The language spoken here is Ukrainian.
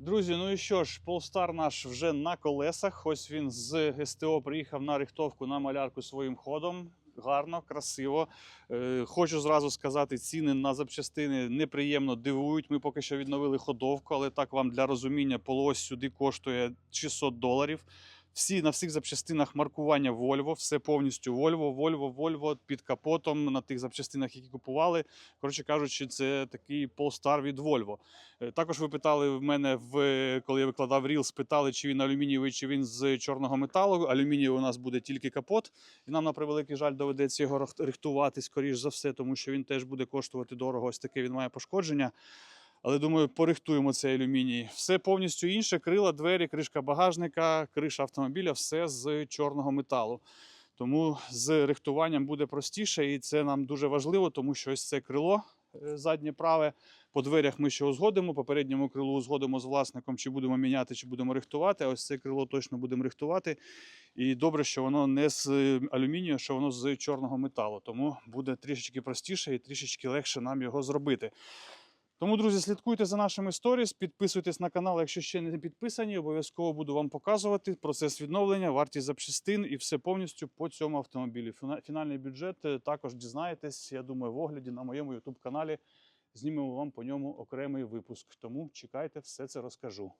Друзі, ну і що ж, Полстар наш вже на колесах. Ось він з СТО приїхав на рихтовку на малярку своїм ходом. Гарно, красиво. Е, хочу зразу сказати, ціни на запчастини неприємно дивують. Ми поки що відновили ходовку, але так вам для розуміння, полуось сюди коштує 600 доларів. Всі на всіх запчастинах маркування Volvo, все повністю Volvo, Volvo, Volvo під капотом на тих запчастинах, які купували. Коротше кажучи, це такий Polestar від Volvo. Е, Також ви питали в мене, в, коли я викладав Reels, питали, чи він алюмінієвий, чи він з чорного металу. Алюмінієвий у нас буде тільки капот, і нам, на превеликий жаль, доведеться його рихтувати, скоріш за все, тому що він теж буде коштувати дорого. Ось таке він має пошкодження. Але думаю, порихтуємо цей алюміній. Все повністю інше: крила, двері, кришка багажника, криша автомобіля, все з чорного металу. Тому з рихтуванням буде простіше, і це нам дуже важливо, тому що ось це крило е, заднє праве. По дверях ми ще узгодимо. Попередньому крилу узгодимо з власником, чи будемо міняти, чи будемо рихтувати. А ось це крило точно будемо рихтувати. І добре, що воно не з е, алюмінію, що воно з чорного металу. Тому буде трішечки простіше і трішечки легше нам його зробити. Тому, друзі, слідкуйте за нашими сторіс, підписуйтесь на канал, якщо ще не підписані. Обов'язково буду вам показувати процес відновлення, вартість запчастин і все повністю по цьому автомобілі. Фіна- Фінальний бюджет е, також дізнаєтесь. Я думаю, в огляді на моєму youtube каналі знімемо вам по ньому окремий випуск. Тому чекайте, все це розкажу.